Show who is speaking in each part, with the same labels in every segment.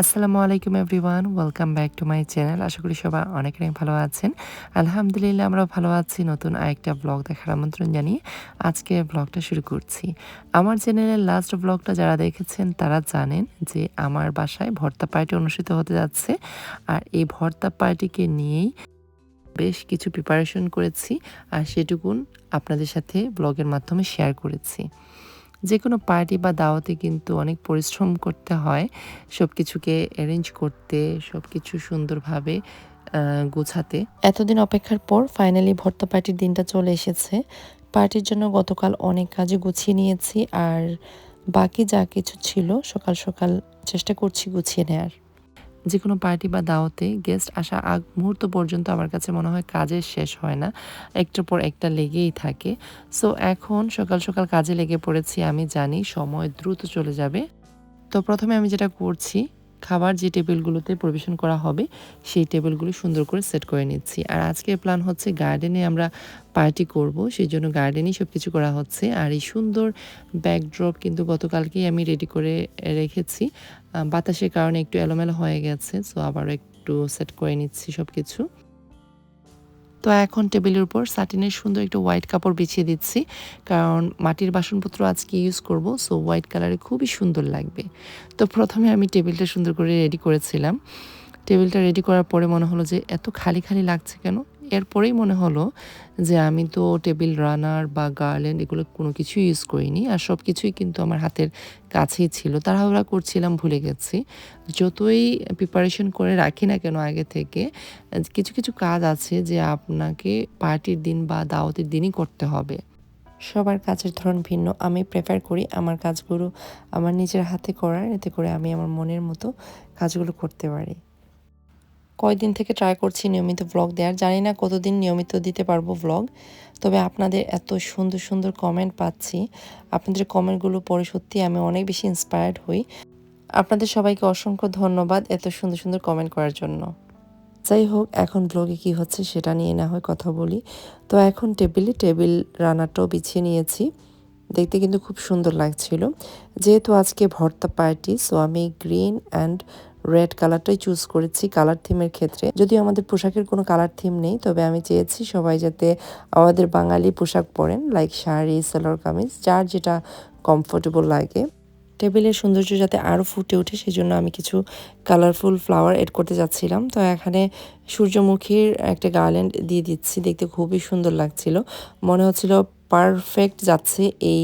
Speaker 1: আসসালামু আলাইকুম everyone, welcome back to my channel. আশা করি সবাই অনেক অনেক ভালো আছেন। আলহামদুলিল্লাহ আমরা ভালো আছি। নতুন আরেকটা ব্লগ দেখার আমন্ত্রণ জানিয়ে আজকে ব্লগটা শুরু করছি। আমার চ্যানেলের লাস্ট ব্লগটা যারা দেখেছেন, তারা জানেন যে আমার বাসায় ভর্তা পার্টি অনুষ্ঠিত হতে যাচ্ছে। আর এই ভর্তা পার্টিকে নিয়েই বেশ কিছু প্রিপারেশন করেছি। আর সেটুকুন আপনাদের সাথে ব্লগের মাধ্যমে শেয়ার করেছি। যে কোনো পার্টি বা দাওয়াতে কিন্তু অনেক পরিশ্রম করতে হয়। সব কিছুকে অ্যারেঞ্জ করতে সব কিছু সুন্দরভাবে গোছাতে। এতদিন অপেক্ষার পর ফাইনালি ভর্তা পার্টির দিনটা চলে এসেছে। পার্টির জন্য গতকাল অনেক কাজে গুছিয়ে নিয়েছি আর বাকি যা কিছু ছিল সকাল সকাল চেষ্টা করছি গুছিয়ে নেয়ার। যে কোনো পার্টি বা দাওয়াতে গেস্ট আসা আগ মুহূর্ত পর্যন্ত আমার কাছে মনে হয় কাজের শেষ হয় না। একটার পর একটা লেগেই থাকে। সো এখন সকাল সকাল কাজে লেগে পড়েছি, আমি জানি সময় দ্রুত চলে যাবে। তো প্রথমে আমি যেটা করছি খাবার যে টেবিলগুলোতে পরিবেশন করা হবে, সেই টেবিলগুলো সুন্দর করে সেট করে নিচ্ছি। আর আজকের প্ল্যান হচ্ছে গার্ডেনে আমরা পার্টি করব, সেই জন্য গার্ডেনই সব কিছু করা হচ্ছে। আর এই সুন্দর ব্যাকড্রপ কিন্তু গতকালকেই আমি রেডি করে রেখেছি। বাতাসের কারণে একটু এলোমেলো হয়ে গেছে সো আবারও একটু সেট করে নিচ্ছি সব কিছু তো এখন টেবিলের উপর সাটিনের সুন্দর একটা হোয়াইট কাপড় বিছিয়ে দিচ্ছি। কারণ মাটির বাসনপত্র আজকে ইউজ করব সো হোয়াইট কালারে খুবই সুন্দর লাগবে। তো প্রথমে আমি টেবিলটা সুন্দর করে রেডি করেছিলাম। টেবিলটা রেডি করার পরে মনে হলো যে এত খালি খালি লাগছে কেন? এরপরেই মনে হলো যে আমি তো টেবিল রানার বা গার্ল্যান্ড এগুলো কোনো কিছু ইউজ করিনি আর সব কিছুই কিন্তু আমার হাতের কাছেই ছিল। তাড়াহুড়া করছিলাম, ভুলে গেছি। যতই প্রিপারেশন করে রাখি না কেন আগে থেকে, কিছু কিছু কাজ আছে যে আপনাকে পার্টির দিন বা দাওয়াতের দিনই করতে হবে। সবার কাজের ধরন ভিন্ন। আমি প্রেফার করি আমার কাজগুলো আমার নিজের হাতে করার, এতে করে আমি আমার মনের মতো কাজগুলো করতে পারি। কয়েকদিন থেকে ট্রাই করছি নিয়মিত ব্লগ দেওয়ার জানি না কতদিন নিয়মিত দিতে পারব ব্লগ তবে আপনাদের এত সুন্দর সুন্দর কমেন্ট পাচ্ছি। আপনাদের কমেন্টগুলো পড়ে সত্যি আমি অনেক বেশি ইন্সপায়ার্ড হই। আপনাদের সবাইকে অসংখ্য ধন্যবাদ এত সুন্দর সুন্দর কমেন্ট করার জন্য। যাই হোক, এখন ব্লগে কি হচ্ছে সেটা নিয়ে না হয় কথা বলি। তো এখন টেবিলে টেবিল রানারটাও বিছিয়ে নিয়েছি। দেখতে কিন্তু খুব সুন্দর লাগছিল। যেহেতু আজকে ভর্তা পার্টি সো আমি গ্রিন অ্যান্ড রেড কালারটাই চুজ করেছি কালার থিমের ক্ষেত্রে। যদিও আমাদের পোশাকের কোনো কালার থিম নেই, তবে আমি চেয়েছি সবাই যাতে আমাদের বাঙালি পোশাক পরেন লাইক শাড়ি, সালোয়ার কামিজ, যার যেটা কমফোর্টেবল লাগে। টেবিলের সৌন্দর্য যাতে আরও ফুটে ওঠে সেই জন্য আমি কিছু কালারফুল ফ্লাওয়ার এড করতে যাচ্ছিলাম। তো এখানে সূর্যমুখীর একটা গার্ল্যান্ড দিয়ে দিচ্ছি, দেখতে খুবই সুন্দর লাগছিল। মনে হচ্ছিল পারফেক্ট যাচ্ছে এই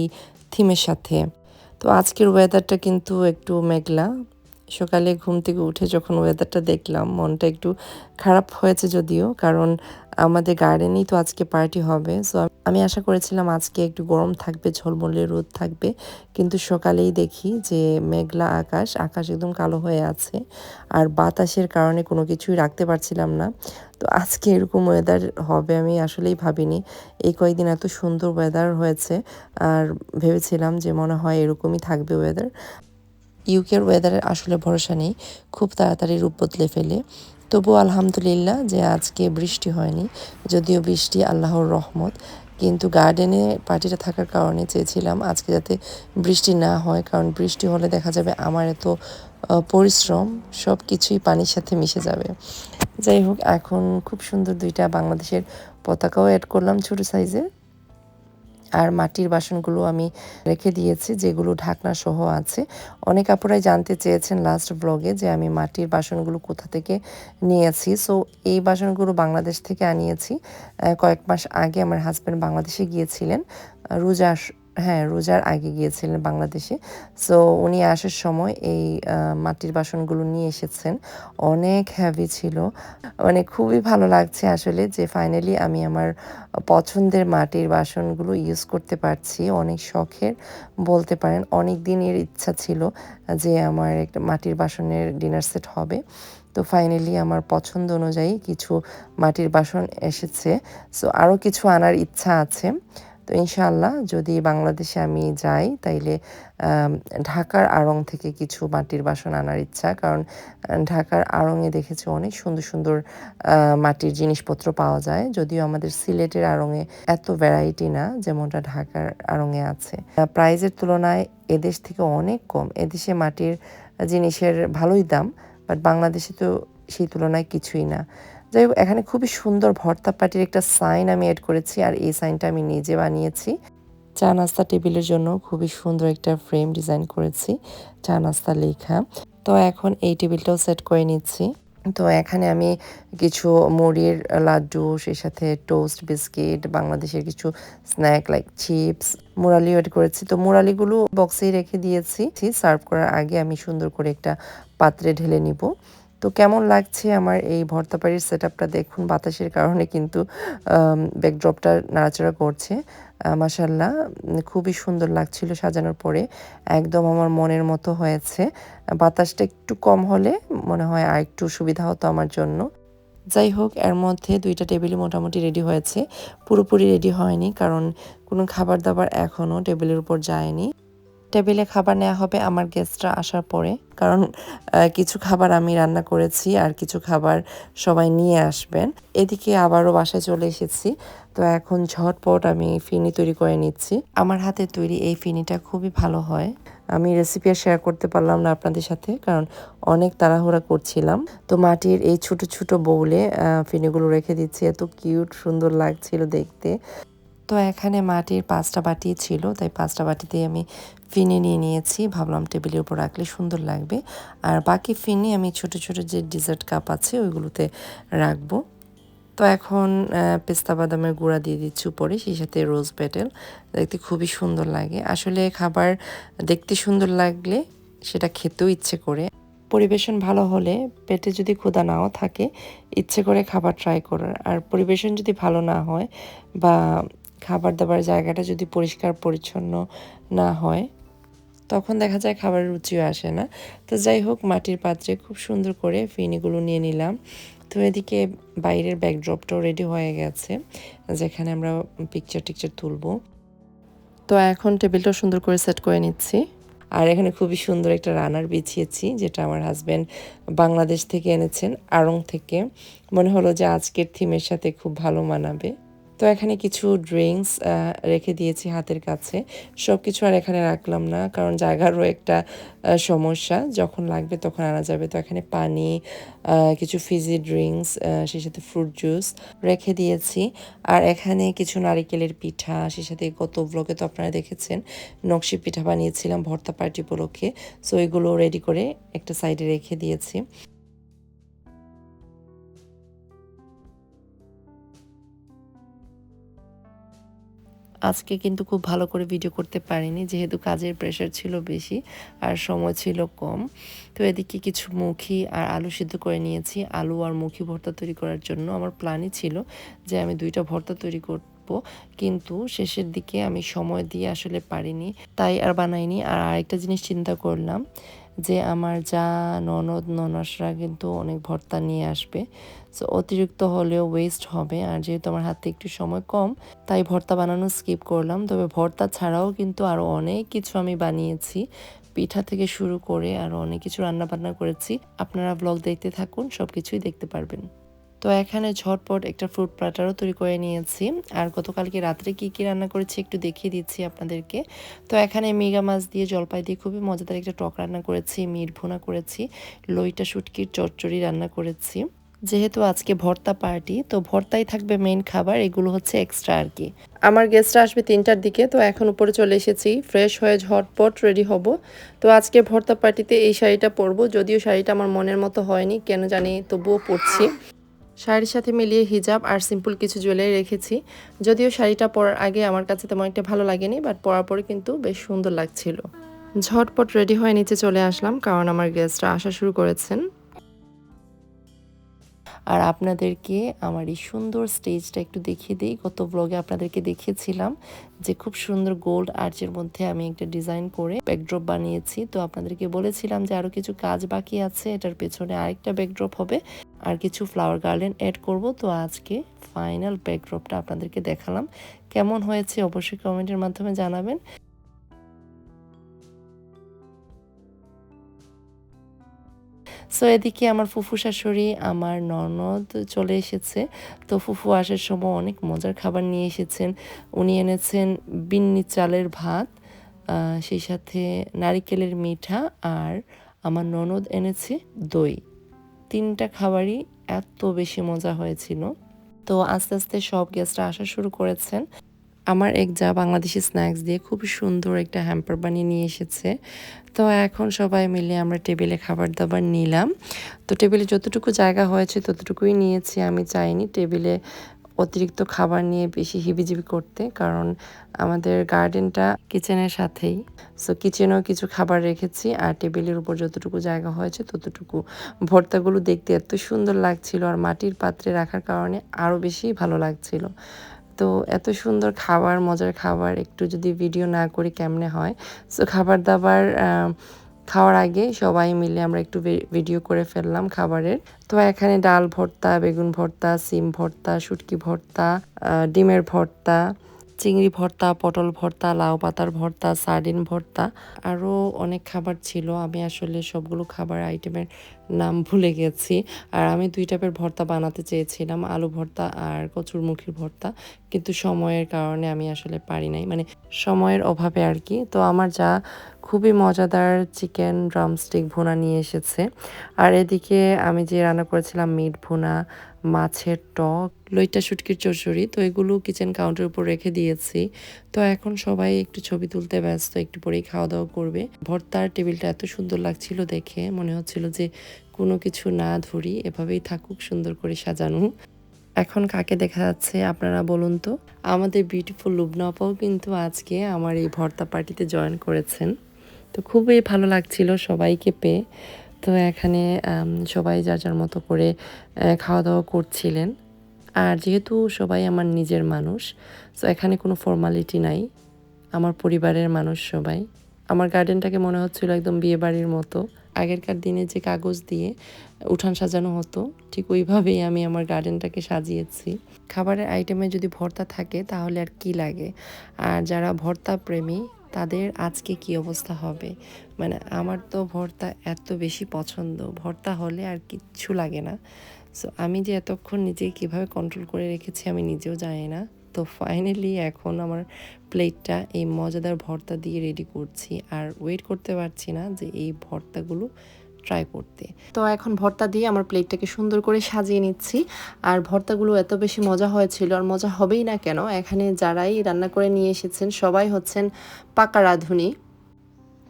Speaker 1: থিমের সাথে। তো আজকের ওয়েদারটা কিন্তু একটু মেঘলা। সকালে ঘুম থেকে উঠে যখন ওয়েদারটা দেখলাম, মনটা একটু খারাপ হয়েছে যদিও, কারণ আমাদের গার্ডেনেই তো আজকে পার্টি হবে। সো আমি আশা করেছিলাম আজকে একটু গরম থাকবে, ঝলমলে রোদ থাকবে। কিন্তু সকালেই দেখি যে মেঘলা আকাশ আকাশ একদম কালো হয়ে আছে। আর বাতাসের কারণে কোনো কিছুই রাখতে পারছিলাম না। তো আজকে এরকম ওয়েদার হবে আমি আসলেই ভাবিনি। এই কয়েকদিন এত সুন্দর ওয়েদার হয়েছে। আর ভেবেছিলাম যে মনে হয় এরকমই থাকবে ওয়েদার ইউকের ওয়েদারের আসলে ভরসা নেই। খুব তাড়াতাড়ি রূপ বদলে ফেলে। তবু আলহামদুলিল্লাহ যে আজকে বৃষ্টি হয়নি, যদিও বৃষ্টি আল্লাহর রহমত। কিন্তু গার্ডেনে পার্টিটা থাকার কারণে চেয়েছিলাম আজকে যাতে বৃষ্টি না হয়, কারণ বৃষ্টি হলে দেখা যাবে আমার এত পরিশ্রম সব কিছুই পানির সাথে মিশে যাবে। যাই হোক, এখন খুব সুন্দর দুইটা বাংলাদেশের পতাকাও অ্যাড করলাম ছোটো সাইজের আর মাটির বাসনগুলো আমি রেখে দিয়েছি, যেগুলো ঢাকনা সহ আছে। অনেক আপুরাই জানতে চেয়েছেন লাস্ট ব্লগে যে আমি মাটির বাসনগুলো কোথা থেকে নিয়েছি। সো এই বাসনগুলো বাংলাদেশ থেকে আনিয়েছি। কয়েক মাস আগে আমার হাজব্যান্ড বাংলাদেশে গিয়েছিলেন। রোজা হ্যাঁ রোজার আগে গিয়েছিলেন বাংলাদেশে। সো উনি আসার সময় এই মাটির বাসনগুলো নিয়ে এসেছেন। অনেক হ্যাভি ছিল। মানে খুবই ভালো লাগছে আসলে যে ফাইনালি আমি আমার পছন্দের মাটির বাসনগুলো ইউজ করতে পারছি। অনেক শখের, বলতে পারেন অনেক দিনের ইচ্ছা ছিল যে আমার একটা মাটির বাসনের ডিনার সেট হবে। তো ফাইনালি আমার পছন্দ অনুযায়ী কিছু মাটির বাসন এসেছে। সো আরও কিছু আনার ইচ্ছা আছে। তো ইনশাআল্লাহ যদি বাংলাদেশে আমি যাই, তাইলে ঢাকার আড়ং থেকে কিছু মাটির বাসন আনার ইচ্ছা। কারণ ঢাকার আড়ংয়ে দেখেছি অনেক সুন্দর সুন্দর মাটির জিনিসপত্র পাওয়া যায়। যদিও আমাদের সিলেটের আড়ংয়ে এত ভ্যারাইটি না, যেমনটা ঢাকার আড়ংয়ে আছে। প্রাইজের তুলনায় এদেশ থেকে অনেক কম। এদেশে মাটির জিনিসের ভালোই দাম বাট বাংলাদেশে তো সেই তুলনায় কিছুই না। যাই হোক, এখানে খুবই সুন্দর ভর্তা পাটির একটা সাইন আমি অ্যাড করেছি, আর এই সাইনটা আমি নিজে বানিয়েছি। চা নাস্তা টেবিলের জন্য খুবই সুন্দর একটা ফ্রেম ডিজাইন করেছি, চা নাস্তা লেখা। তো এখন এই টেবিলটাও সেট করে নিচ্ছি। তো এখানে আমি কিছু মুড়ির লাড্ডু, সেই সাথে টোস্ট বিস্কিট বাংলাদেশের কিছু স্ন্যাক লাইক চিপস মুরালিও এড করেছি। তো মুরালিগুলো বক্সেই রেখে দিয়েছি। সার্ভ করার আগে আমি সুন্দর করে একটা পাত্রে ঢেলে নিব। তো কেমন লাগছে আমার এই ভর্তাপাড়ির সেট আপটা দেখুন? বাতাসের কারণে কিন্তু ব্যাকড্রপটা নাড়াচাড়া করছে। মাসাল্লাহ খুবই সুন্দর লাগছিল সাজানোর পরে। একদম আমার মনের মতো হয়েছে। বাতাসটা একটু কম হলে মনে হয় আর একটু সুবিধা হতো আমার জন্য। যাই হোক, এর মধ্যে দুইটা টেবিলই মোটামুটি রেডি হয়েছে। পুরোপুরি রেডি হয়নি কারণ কোনো খাবার দাবার এখনও টেবিলের উপর যায়নি। টেবিলে খাবার নেওয়া হবে আমার গেস্টরা আসার পরে। কারণ কিছু খাবার আমি রান্না করেছি আর কিছু খাবার সবাই নিয়ে আসবেন। এদিকে আবারও বাসায় চলে এসেছি। তো এখন ঝটপট আমি ফিনি তৈরি করে নিচ্ছি। আমার হাতে তৈরি এই ফিনিটা খুবই ভালো হয়। আমি রেসিপি শেয়ার করতে পারলাম না আপনাদের সাথে, কারণ অনেক তাড়াহুড়া করছিলাম। তো মাটির এই ছোট ছোট বউলে ফিনিগুলো রেখে দিচ্ছি। এত কিউট সুন্দর লাগছিল দেখতে। তো এখানে মাটির পাঁচটা বাটি ছিল, তাই পাঁচটা বাটিতে আমি ফিনে নিয়ে নিয়েছি। ভাবলাম টেবিলের উপর রাখলে সুন্দর লাগবে। আর বাকি ফিনি আমি ছোট ছোট যে ডিজার্ট কাপ আছে, ওইগুলোতে রাখব। তো এখন পেস্তা বাদামের গুঁড়া দিয়ে দিচ্ছি উপরে, সেই সাথে রোজ পেটেল। দেখতে খুবই সুন্দর লাগে। আসলে খাবার দেখতে সুন্দর লাগলে সেটা খেতেও ইচ্ছে করে। পরিবেশন ভালো হলে পেটে যদি ক্ষুধা নাও থাকে, ইচ্ছে করে খাবার ট্রাই করার। আর পরিবেশন যদি ভালো না হয় বা খাবার দাবার জায়গাটা যদি পরিষ্কার পরিচ্ছন্ন না হয় তখন দেখা যায় খাবারের রুচিও আসে না। তো যাই হোক মাটির পাত্রে খুব সুন্দর করে ফিনিগুলো নিয়ে নিলাম। তো এদিকে বাইরের ব্যাকড্রপটাও রেডি হয়ে গেছে যেখানে আমরা পিকচার টিকচার তুলব। তো এখন টেবিলটাও সুন্দর করে সেট করে নিচ্ছি। আর এখানে খুবই সুন্দর একটা রানার বিছিয়েছি যেটা আমার হাজব্যান্ড বাংলাদেশ থেকে এনেছেন আড়ং থেকে। মনে হলো যে আজকের থিমের সাথে খুব ভালো মানাবে। তো এখানে কিছু ড্রিঙ্কস রেখে দিয়েছি হাতের কাছে। সব কিছু আর এখানে রাখলাম না, কারণ জায়গারও একটা সমস্যা। যখন লাগবে তখন আনা যাবে। তো এখানে পানি কিছু ফিজি ড্রিঙ্কস সেই সাথে ফ্রুট জুস রেখে দিয়েছি। আর এখানে কিছু নারিকেলের পিঠা, সেই সাথে গত ব্লগে তো আপনারা দেখেছেন, নকশি পিঠা বানিয়েছিলাম ভর্তা পার্টি উপলক্ষে। সো এগুলো রেডি করে একটা সাইডে রেখে দিয়েছি। আজকে কিন্তু খুব ভালো করে ভিডিও করতে পারিনি, যেহেতু কাজের প্রেশার ছিল বেশি আর সময় ছিল কম। তো এদিকে কিছু মুখি আর আলু সিদ্ধ করে নিয়েছি। আলু আর মুখি ভর্তা তৈরি করার জন্য আমার প্ল্যানই ছিল যে আমি দুইটা ভর্তা তৈরি করব, কিন্তু শেষের দিকে আমি সময় দিয়ে আসলে পারিনি, তাই আর বানাইনি। আর আরেকটা জিনিস চিন্তা করলাম যে আমার যা ননদ, ননসরা কিন্তু অনেক ভর্তা নিয়ে আসবে। সো অতিরিক্ত হলেও ওয়েস্ট হবে। আর যেহেতু আমার হাতে একটু সময় কম, তাই ভর্তা বানানো স্কিপ করলাম। তবে ভর্তা ছাড়াও কিন্তু আরও অনেক কিছু আমি বানিয়েছি। পিঠা থেকে শুরু করে আরও অনেক কিছু রান্না বান্না করেছি। আপনারা ব্লগ দেখতে থাকুন সব কিছুই দেখতে পারবেন। তো এখানে ঝটপট একটা ফ্রুট প্লাটারও তৈরি করে নিয়েছি। আর গতকালকে রাত্রে কি কি রান্না করেছি একটু দেখিয়ে দিচ্ছি আপনাদেরকে। তো এখানে মেগা মাছ দিয়ে জলপাই দিয়ে খুবই মজাদার একটা টক রান্না করেছি, মিট ভুনা করেছি, লইটা, শুটকির চচ্চড়ি রান্না করেছি। যেহেতু আজকে ভর্তা পার্টি তো ভর্তাই থাকবে মেইন খাবার, এগুলো হচ্ছে এক্সট্রা আর কি। আমার গেস্টরা আসবে তিনটার দিকে, তো এখন উপরে চলে এসেছি। ফ্রেশ হয়ে ঝটপট রেডি হব। তো আজকে ভর্তা পার্টিতে এই শাড়িটা পরবো, যদিও শাড়িটা আমার মনের মতো হয়নি, কেন জানি তবুও পরছি। শাড়ির সাথে মিলিয়ে হিজাব আর সিম্পল কিছু জুয়েলারি রেখেছি। যদিও শাড়িটা পরার আগে আমার কাছে তেমন একটা ভালো লাগেনি বাট পরার পরে কিন্তু বেশ সুন্দর লাগছিল। ঝটপট রেডি হয়ে নিচে চলে আসলাম, কারণ আমার গেস্টরা আসা শুরু করেছেন। আর আপনাদেরকে আমার এই সুন্দর স্টেজটা একটু দেখিয়ে দিই। গত ব্লগে আপনাদেরকে দেখিয়েছিলাম যে খুব সুন্দর গোল্ড আর্চের মধ্যে আমি একটা ডিজাইন করে ব্যাকড্রপ বানিয়েছি। তো আপনাদেরকে বলেছিলাম যে আরও কিছু কাজ বাকি আছে, এটার পেছনে আরেকটা ব্যাকড্রপ হবে। আর কিছু ফ্লাওয়ার গার্ডেন অ্যাড করব। তো আজকে ফাইনাল ব্যাকড্রপটা আপনাদেরকে দেখালাম। কেমন হয়েছে অবশ্যই কমেন্টের মাধ্যমে জানাবেন। সো এদিকে আমার ফুফু শাশুড়ি, আমার ননদ চলে এসেছে। তো ফুফু আসার সময় অনেক মজার খাবার নিয়ে এসেছেন। উনি এনেছেন বিন্নি চালের ভাত সেই সাথে নারিকেলের মিঠা আর আমার ননদ এনেছে দই। তিনটা খাবারই এত বেশি মজা হয়েছিল। তো আস্তে আস্তে সব গেস্টরা আসা শুরু করেছেন। আমার এক যা বাংলাদেশি স্ন্যাক্স দিয়ে খুব সুন্দর একটা হ্যাম্পার বানিয়ে নিয়ে এসেছে। তো এখন সবাই মিলে আমরা টেবিলে খাবার দাবার নিলাম। তো টেবিলে যতটুকু জায়গা হয়েছে ততটুকুই নিয়েছি। আমি চাইনি টেবিলে অতিরিক্ত খাবার নিয়ে বেশি হিবিজিবি করতে, কারণ আমাদের গার্ডেনটা কিচেনের সাথেই। সো কিচেনেও কিছু খাবার রেখেছি, আর টেবিলের উপর যতটুকু জায়গা হয়েছে ততটুকু। ভর্তাগুলো দেখতে এত সুন্দর লাগছিল, আর মাটির পাত্রে রাখার কারণে আরও বেশি ভালো লাগছিল। তো এত সুন্দর খাবার, মজার খাবার, একটু যদি ভিডিও না করি কেমনে হয়? সো খাবার দাবার খাওয়ার আগে সবাই মিলে আমরা একটু ভিডিও করে ফেললাম খাবারের। তো এখানে ডাল ভর্তা, বেগুন ভর্তা, সিম ভর্তা, শুটকি ভর্তা ডিমের ভর্তা চিংড়ি ভর্তা, পটল ভর্তা, লাউ পাতার ভর্তা, সার্ডিন ভর্তা আরও অনেক খাবার ছিল। আমি আসলে সবগুলো খাবার আইটেমের নাম ভুলে গেছি। আর আমি দুই টাইপের ভর্তা বানাতে চেয়েছিলাম, আলু ভর্তা আর কচুরমুখির ভর্তা। কিন্তু সময়ের কারণে আমি আসলে পারি নাই। মানে সময়ের অভাবে আর কি। তো আমার যা খুবই মজাদার চিকেন ড্রামস্টিক ভুনা নিয়ে এসেছে। আর এদিকে আমি যে রান্না করেছিলাম, মিট ভুনা মাছের টক, লইটা শুটকির চচ্চড়ি তো এগুলো কিচেন কাউন্টার উপর রেখে দিয়েছি। তো এখন সবাই একটু ছবি তুলতে ব্যস্ত, একটু পরেই খাওয়া দাওয়া করবে। ভর্তার টেবিলটা এত সুন্দর লাগছিল দেখে, মনে হচ্ছিল যে কোনো কিছু না ধরি, এভাবেই থাকুক, সুন্দর করে সাজানো। এখন কাকে দেখা যাচ্ছে, আপনারা বলুন তো? আমাদের বিউটিফুল লুবনা আপাও কিন্তু আজকে আমার এই ভর্তা পার্টিতে জয়েন করেছেন। তো খুবই ভালো লাগছিল সবাইকে পেয়ে। তো এখানে সবাই যার যার মতো করে খাওয়া দাওয়া করছিলেন। আর যেহেতু সবাই আমার নিজের মানুষ, তো এখানে কোনো ফর্মালিটি নাই। আমার পরিবারের মানুষ সবাই। আমার গার্ডেনটাকে মনে হচ্ছিল একদম বিয়ে বাড়ির মতো। আগেরকার দিনে যে কাগজ দিয়ে উঠান সাজানো হতো, ঠিক ওইভাবেই আমি আমার গার্ডেনটাকে সাজিয়েছি। খাবারের আইটেমে যদি ভর্তা থাকে, তাহলে আর কি লাগে? আর যারা ভর্তা প্রেমী, তাদের আজকে কি অবস্থা হবে? মানে আমার তো ভর্তা এত বেশি পছন্দ। ভর্তা হলে আর কিচ্ছু লাগে না। সো আমি যে এতক্ষণ নিজেকে কীভাবে কন্ট্রোল করে রেখেছি আমি নিজেও জানি না। তো ফাইনালি এখন আমার প্লেটটা এই মজাদার ভর্তা দিয়ে রেডি করছি। আর ওয়েট করতে পারছি না যে এই ভর্তাগুলো ট্রাই করতে। তো এখন ভর্তা দিয়ে আমার প্লেটটাকে সুন্দর করে সাজিয়ে নিচ্ছি। আর ভর্তাগুলো এত বেশি মজা হয়েছিল আর মজা হবেই না কেন? এখানে যারাই রান্না করে নিয়ে এসেছেন সবাই হচ্ছেন পাকা রাঁধুনি।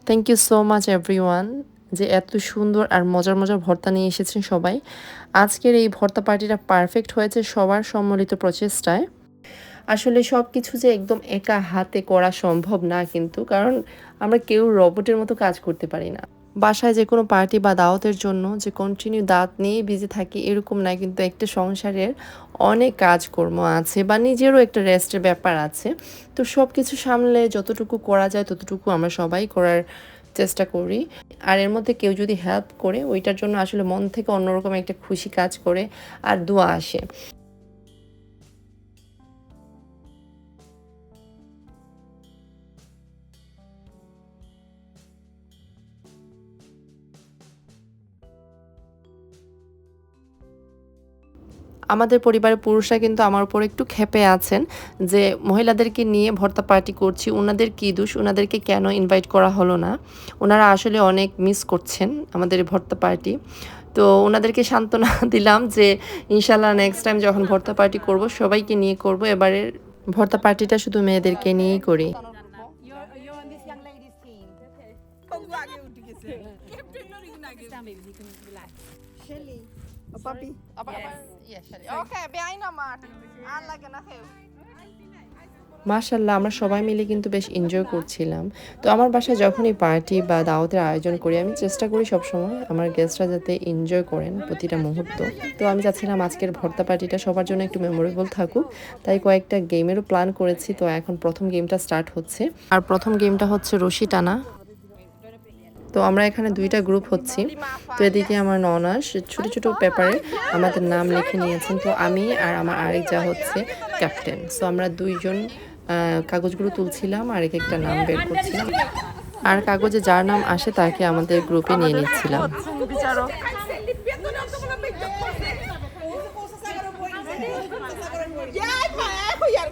Speaker 1: Thank you so much everyone যে এত সুন্দর আর মজার মজার ভর্তা নিয়ে এসেছেন সবাই। আজকের এই ভর্তা পার্টিটা পারফেক্ট হয়েছে সবার সম্মিলিত প্রচেষ্টায়। আসলে সব কিছু যে একদম একা হাতে করা সম্ভব না কিন্তু, কারণ আমরা কেউ রবটের মতো কাজ করতে পারি না। বাসায় যে কোনো পার্টি বা দাওয়াতের জন্য যে কন্টিনিউ দাঁত নিয়ে বিজি থাকি এরকম না কিন্তু একটা সংসারের অনেক কাজকর্ম আছে বা নিজেরও একটা রেস্টের ব্যাপার আছে। তো সব কিছু সামলে যতটুকু করা যায় ততটুকু আমরা সবাই করার চেষ্টা করি। আর এর মধ্যে কেউ যদি হেল্প করে, ওইটার জন্য আসলে মন থেকে অন্যরকম একটা খুশি কাজ করে আর দোয়া আসে। আমাদের পরিবারের পুরুষরা কিন্তু আমার উপর একটু ক্ষেপে আছেন যে মহিলাদেরকে নিয়ে ভর্তা পার্টি করছি ওনাদের কী দোষ ওনাদেরকে কেন ইনভাইট করা হলো না? ওনারা আসলে অনেক মিস করছেন আমাদের ভর্তা পার্টি। তো ওনাদেরকে সান্ত্বনা দিলাম যে ইনশাল্লাহ নেক্সট টাইম যখন ভর্তা পার্টি করব সবাইকে নিয়ে করব। এবারের ভর্তা পার্টিটা শুধু মেয়েদেরকে নিয়েই করি।
Speaker 2: You're, you're on this
Speaker 1: মাশাল্লাহ আমরা সবাই মিলে কিন্তু বেশ এনজয় করছিলাম। তো আমার বাসায় যখনই পার্টি বা দাওয়াতের আয়োজন করি আমি চেষ্টা করি সবসময় আমার গেস্টরা যাতে এনজয় করেন প্রতিটা মুহূর্ত। তো আমি চাচ্ছিলাম আজকের ভর্তা পার্টিটা সবার জন্য একটু মেমোরেবল থাকুক। তাই কয়েকটা গেমেরও প্ল্যান করেছি। তো এখন প্রথম গেমটা স্টার্ট হচ্ছে। আর প্রথম গেমটা হচ্ছে রশি টানা। তো আমরা এখানে দুইটা গ্রুপ হচ্ছি তো এদিকে আমার ননাস ছোট ছোট পেপারে আমাদের নাম লিখে নিয়েছেন তো আমি আর আমার আরেক যা হচ্ছে ক্যাপ্টেন সো আমরা দুইজন কাগজগুলো তুলছিলাম আর এক একটা নাম বের করছিলাম আর কাগজে যার নাম আসে তাকে আমাদের গ্রুপে নিয়ে নিচ্ছিলাম.
Speaker 3: Mas aku yang.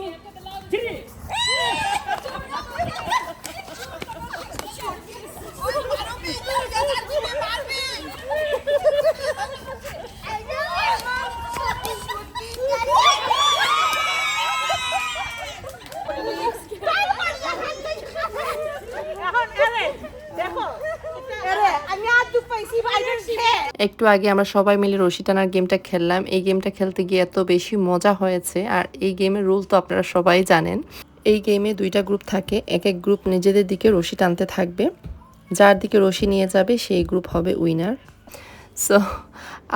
Speaker 1: একটু আগে আমরা সবাই মিলে রশি টানার গেমটা খেললাম। এই গেমটা খেলতে গিয়ে এত বেশি মজা হয়েছে। আর এই গেমের রুল তো আপনারা সবাই জানেন। এই গেমে দুইটা গ্রুপ থাকে। এক এক গ্রুপ নিজেদের দিকে রশি টানতে থাকবে। যার দিকে রশি নিয়ে যাবে, সেই গ্রুপ হবে উইনার। সো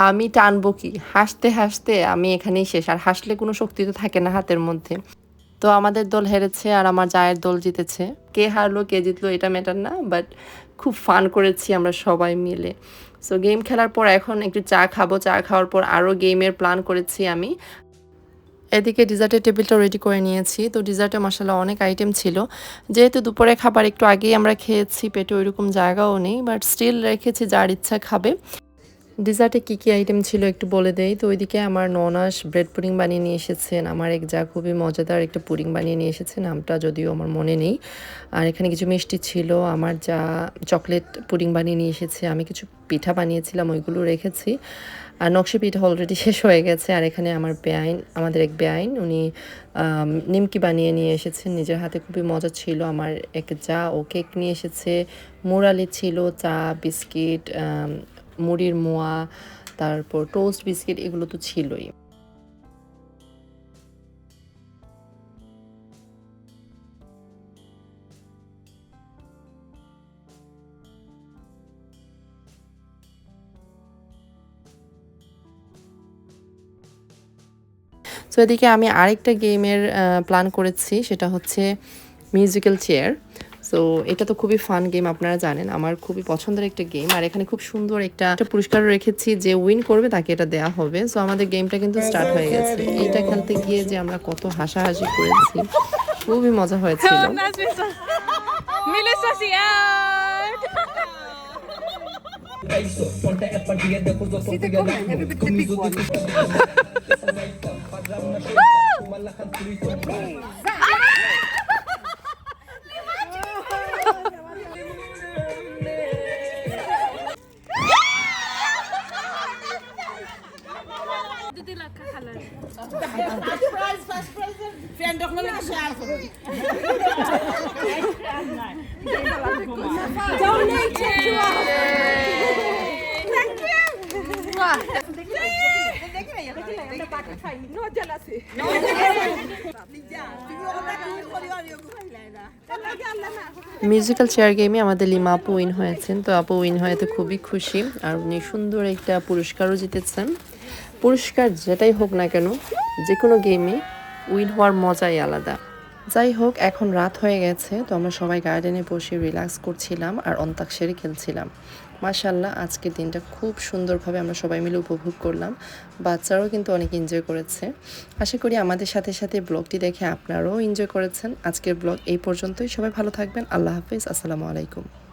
Speaker 1: আমি টানবো কি? হাসতে হাসতে আমি এখানেই শেষ। আর হাসলে কোনো শক্তি তো থাকে না হাতের মধ্যে। তো আমাদের দল হেরেছে আর আমার জায়ের দল জিতেছে। কে হারলো, কে জিতলো, এটা ম্যাটার না বাট খুব ফান করেছি আমরা সবাই মিলে। সো গেম খেলার পর এখন একটু চা খাব। চা খাওয়ার পর আরও গেমের প্ল্যান করেছি আমি। এদিকে ডিজার্টের টেবিলটা রেডি করে নিয়েছি। তো ডিজার্টে মশলা অনেক আইটেম ছিল। যেহেতু দুপুরে খাবার একটু আগেই আমরা খেয়েছি, পেটে ওইরকম জায়গাও নেই বাট স্টিল রেখেছি, যার ইচ্ছা খাবে। ডিজার্টে কী কী আইটেম ছিল একটু বলে দেই? তো ওইদিকে আমার ননাস ব্রেড পুডিং বানিয়ে নিয়ে এসেছেন, আমার এক যা খুবই মজাদার একটা পুডিং বানিয়ে নিয়ে এসেছেন, নামটা যদিও আমার মনে নেই। আর এখানে কিছু মিষ্টি ছিল, আমার যা চকলেট পুডিং বানিয়ে নিয়ে এসেছে, আমি কিছু পিঠা বানিয়েছিলাম, ওইগুলো রেখেছি। আর নকশি পিঠা অলরেডি শেষ হয়ে গেছে, আর এখানে আমার বেআইন, আমাদের এক বেআইন, উনি নিমকি বানিয়ে নিয়ে এসেছেন, নিজের হাতে খুবই মজা ছিল, আমার এক যা ও কেক নিয়ে এসেছে মুরালি ছিল, চা, বিস্কিট মুড়ির মোয়া, তারপর টোস্ট বিস্কিট, এগুলো তো ছিলই। তো এদিকে আমি আরেকটা গেমের প্ল্যান করেছি, সেটা হচ্ছে মিউজিক্যাল চেয়ার সো এটা তো খুবই ফান গেম আপনারা জানেন। আমার খুবই পছন্দের একটা গেম আর এখানে খুব সুন্দর একটা একটা পুরস্কার রেখেছি যে উইন করবে তাকে এটা দেয়া হবে। সো আমাদের গেমটা কিন্তু স্টার্ট হয়ে গেছে। এইটা খেলতে গিয়ে যে আমরা কত হাসাহাসি করেছি খুবই মজা হয়েছিল। মিউজিক্যাল চেয়ার গেমে আমাদের লিমা আপু উইন হয়েছেন। তো আপু উইন হয়েতে খুবই খুশি। আর উনি সুন্দর একটা পুরস্কারও জিতেছেন। পুরস্কার যেটাই হোক না কেন যে কোনো গেমে উইন হওয়ার মজাই আলাদা। যাই হোক, এখন রাত হয়ে গেছে, তো আমরা সবাই গার্ডেনে বসে রিল্যাক্স করছিলাম আর অন্তাক্ষরী খেলছিলাম। মাশাল্লাহ আজকের দিনটা খুব সুন্দরভাবে আমরা সবাই মিলে উপভোগ করলাম। বাচ্চারাও কিন্তু অনেক এনজয় করেছে। আশা করি আমাদের সাথে সাথে ব্লগটি দেখে আপনারাও এনজয় করেছেন। আজকের ব্লগ এই পর্যন্তই। সবাই ভালো থাকবেন। আল্লাহ হাফিজ। আসসালামু আলাইকুম।